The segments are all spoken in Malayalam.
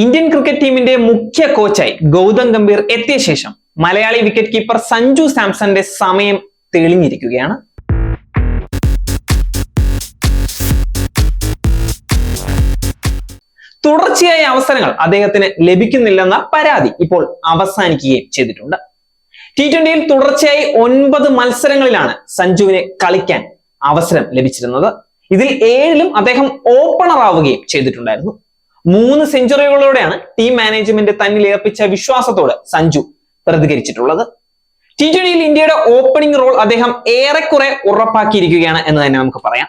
ഇന്ത്യൻ ക്രിക്കറ്റ് ടീമിന്റെ മുഖ്യ കോച്ചായി ഗൗതം ഗംഭീർ എത്തിയ ശേഷം മലയാളി വിക്കറ്റ് കീപ്പർ സഞ്ജു സാംസന്റെ സമയം തെളിഞ്ഞിരിക്കുകയാണ്. തുടർച്ചയായ അവസരങ്ങൾ അദ്ദേഹത്തിന് ലഭിക്കുന്നില്ലെന്ന പരാതി ഇപ്പോൾ അവസാനിക്കുകയും ചെയ്തിട്ടുണ്ട്. ടി ട്വന്റിയിൽ തുടർച്ചയായി ഒൻപത് മത്സരങ്ങളിലാണ് സഞ്ജുവിന് കളിക്കാൻ അവസരം ലഭിച്ചിരുന്നത്. ഇതിൽ ഏഴിലും അദ്ദേഹം ഓപ്പണർ ആവുകയും ചെയ്തിട്ടുണ്ടായിരുന്നു. മൂന്ന് സെഞ്ചുറികളോടെയാണ് ടീം മാനേജ്മെന്റ് തന്നിൽ ഏർപ്പിച്ച വിശ്വാസത്തോട് സഞ്ജു പ്രതികരിച്ചിട്ടുള്ളത്. ടി ട്വന്റിയിൽ ഇന്ത്യയുടെ ഓപ്പണിംഗ് റോൾ അദ്ദേഹം ഏറെക്കുറെ ഉറപ്പാക്കിയിരിക്കുകയാണ് എന്ന് തന്നെ നമുക്ക് പറയാം.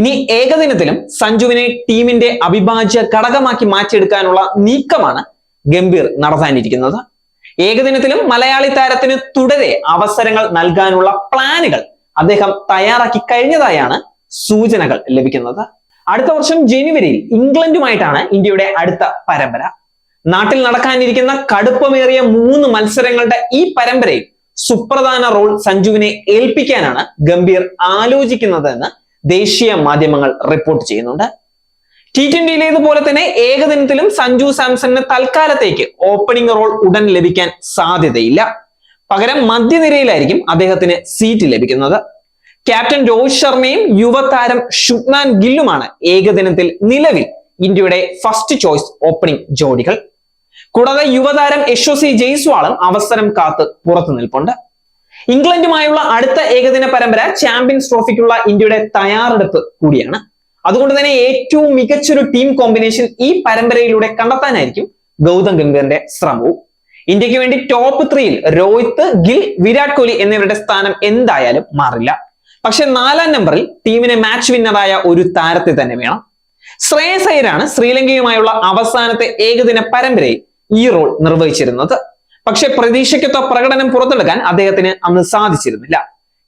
ഇനി ഏകദിനത്തിലും സഞ്ജുവിനെ ടീമിന്റെ അവിഭാജ്യ ഘടകമാക്കി മാറ്റിയെടുക്കാനുള്ള നീക്കമാണ് ഗംഭീർ നടത്താനിരിക്കുന്നത്. ഏകദിനത്തിലും മലയാളി താരത്തിന് തുടരെ അവസരങ്ങൾ നൽകാനുള്ള പ്ലാനുകൾ അദ്ദേഹം തയ്യാറാക്കി കഴിഞ്ഞതായാണ് സൂചനകൾ ലഭിക്കുന്നത്. അടുത്ത വർഷം ജനുവരിയിൽ ഇംഗ്ലണ്ടുമായിട്ടാണ് ഇന്ത്യയുടെ അടുത്ത പരമ്പര. നാട്ടിൽ നടക്കാനിരിക്കുന്ന കടുപ്പമേറിയ മൂന്ന് മത്സരങ്ങളുടെ ഈ പരമ്പരയിൽ സുപ്രധാന റോൾ സഞ്ജുവിനെ ഏൽപ്പിക്കാനാണ് ഗംഭീർ ആലോചിക്കുന്നതെന്ന് ദേശീയ മാധ്യമങ്ങൾ റിപ്പോർട്ട് ചെയ്യുന്നുണ്ട്. ടി ട്വന്റിയിലേതുപോലെ തന്നെ ഏകദിനത്തിലും സഞ്ജു സാംസണിന് തൽക്കാലത്തേക്ക് ഓപ്പണിംഗ് റോൾ ഉടൻ ലഭിക്കാൻ സാധ്യതയില്ല. പകരം മധ്യനിരയിലായിരിക്കും അദ്ദേഹത്തിന് സീറ്റ് ലഭിക്കുന്നത്. ക്യാപ്റ്റൻ രോഹിത് ശർമ്മയും യുവതാരം ശുഭ്മാൻ ഗില്ലുമാണ് ഏകദിനത്തിൽ നിലവിൽ ഇന്ത്യയുടെ ഫസ്റ്റ് ചോയ്സ് ഓപ്പണിംഗ് ജോഡികൾ. കൂടാതെ യുവതാരം യശസ്വി ജയ്സ്വാളും അവസരം കാത്ത് പുറത്തു നിൽപ്പുണ്ട്. ഇംഗ്ലണ്ടുമായുള്ള അടുത്ത ഏകദിന പരമ്പര ചാമ്പ്യൻസ് ട്രോഫിക്കുള്ള ഇന്ത്യയുടെ തയ്യാറെടുപ്പ് കൂടിയാണ്. അതുകൊണ്ട് തന്നെ ഏറ്റവും മികച്ചൊരു ടീം കോമ്പിനേഷൻ ഈ പരമ്പരയിലൂടെ കണ്ടെത്താനായിരിക്കും ഗൗതം ഗംഭീറിന്റെ ശ്രമവും. ഇന്ത്യയ്ക്ക് വേണ്ടി ടോപ്പ് ത്രീയിൽ രോഹിത് ഗിൽ വിരാട് കോഹ്ലി എന്നിവരുടെ സ്ഥാനം എന്തായാലും മാറില്ല. പക്ഷെ നാലാം നമ്പറിൽ ടീമിനെ മാച്ച് വിന്നറായ ഒരു താരത്തെ തന്നെ വേണം. ശ്രേയസ് ശ്രീലങ്കയുമായുള്ള അവസാനത്തെ ഏകദിന പരമ്പരയിൽ ഈ റോൾ നിർവഹിച്ചിരുന്നത്. പക്ഷെ പ്രതീക്ഷയ്ക്കൊത്ത പ്രകടനം പുറത്തെടുക്കാൻ അദ്ദേഹത്തിന് അന്ന് സാധിച്ചിരുന്നില്ല.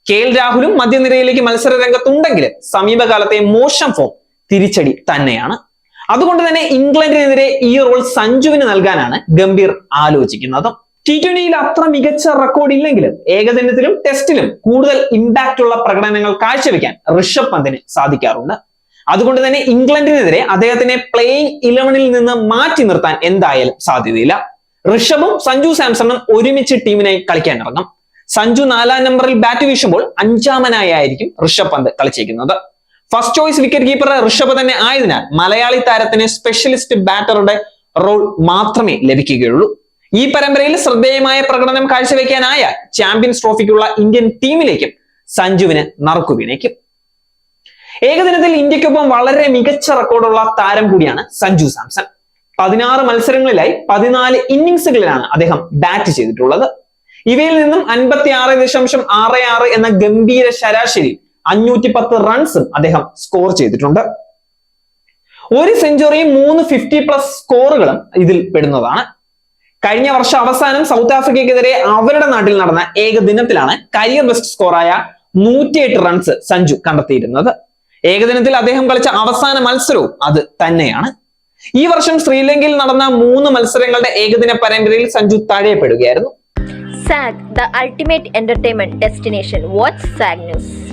കെ എൽ രാഹുലും മധ്യനിരയിലേക്ക് മത്സര രംഗത്തുണ്ടെങ്കിലും സമീപകാലത്തെ മോശം ഫോം തിരിച്ചടി തന്നെയാണ്. അതുകൊണ്ട് തന്നെ ഇംഗ്ലണ്ടിനെതിരെ ഈ റോൾ സഞ്ജുവിന് നൽകാനാണ് ഗംഭീർ ആലോചിക്കുന്നത്. ടി ട്വന്റിയിൽ അത്ര മികച്ച റെക്കോർഡ് ഇല്ലെങ്കിലും ഏകദിനത്തിലും ടെസ്റ്റിലും കൂടുതൽ ഇമ്പാക്റ്റ് ഉള്ള പ്രകടനങ്ങൾ കാഴ്ചവെക്കാൻ ഋഷഭ് പന്തിന് സാധിക്കാറുണ്ട്. അതുകൊണ്ട് തന്നെ ഇംഗ്ലണ്ടിനെതിരെ അദ്ദേഹത്തിനെ പ്ലേയിങ് ഇലവനിൽ നിന്ന് മാറ്റി നിർത്താൻ എന്തായാലും സാധ്യതയില്ല. ഋഷഭും സഞ്ജു സാംസണും ഒരുമിച്ച് ടീമിനായി കളിക്കാൻ ഇറങ്ങും. സഞ്ജു നാലാം നമ്പറിൽ ബാറ്റ് വീശുമ്പോൾ അഞ്ചാമനായിരിക്കും Rishabh Pant കളിച്ചേക്കുന്നത് first choice wicket keeper Rishabh തന്നെ ആയതിനാൽ മലയാളി താരത്തിന് സ്പെഷ്യലിസ്റ്റ് ബാറ്ററുടെ റോൾ മാത്രമേ ലഭിക്കുകയുള്ളൂ. ഈ പരമ്പരയിൽ ശ്രദ്ധേയമായ പ്രകടനം കാഴ്ചവെക്കാനായ ചാമ്പ്യൻസ് ട്രോഫിക്കുള്ള ഇന്ത്യൻ ടീമിലേക്കും സഞ്ജുവിന് നറുക്കുവീണേക്കും ഏകദിനത്തിൽ ഇന്ത്യക്കൊപ്പം വളരെ മികച്ച റെക്കോർഡുള്ള താരം കൂടിയാണ് സഞ്ജു സാംസൺ. പതിനാറ് മത്സരങ്ങളിലായി പതിനാല് ഇന്നിങ്സുകളിലാണ് അദ്ദേഹം ബാറ്റ് ചെയ്തിട്ടുള്ളത്. ഇവയിൽ നിന്നും അൻപത്തി ആറ് ദശാംശം ആറ് ആറ് എന്ന ഗംഭീര ശരാശരി അഞ്ഞൂറ്റി പത്ത് റൺസും അദ്ദേഹം സ്കോർ ചെയ്തിട്ടുണ്ട്. ഒരു സെഞ്ചുറിയും മൂന്ന് ഫിഫ്റ്റി പ്ലസ് സ്കോറുകളും ഇതിൽ പെടുന്നതാണ്. കഴിഞ്ഞ വർഷം അവസാനം സൗത്ത് ആഫ്രിക്കയ്ക്കെതിരെ അവരുടെ നാട്ടിൽ നടന്ന ഏകദിനത്തിലാണ് കരിയർ ബെസ്റ്റ് സ്കോറായ നൂറ്റിയെട്ട് റൺസ് സഞ്ജു കണ്ടെത്തിയിരുന്നത്. ഏകദിനത്തിൽ അദ്ദേഹം കളിച്ച അവസാന മത്സരവും അത് തന്നെയാണ്. ഈ വർഷം ശ്രീലങ്കയിൽ നടന്ന മൂന്ന് മത്സരങ്ങളുടെ ഏകദിന പരമ്പരയിൽ സഞ്ജു തഴയപ്പെടുകയായിരുന്നു. Zag the ultimate entertainment destination watch zag News.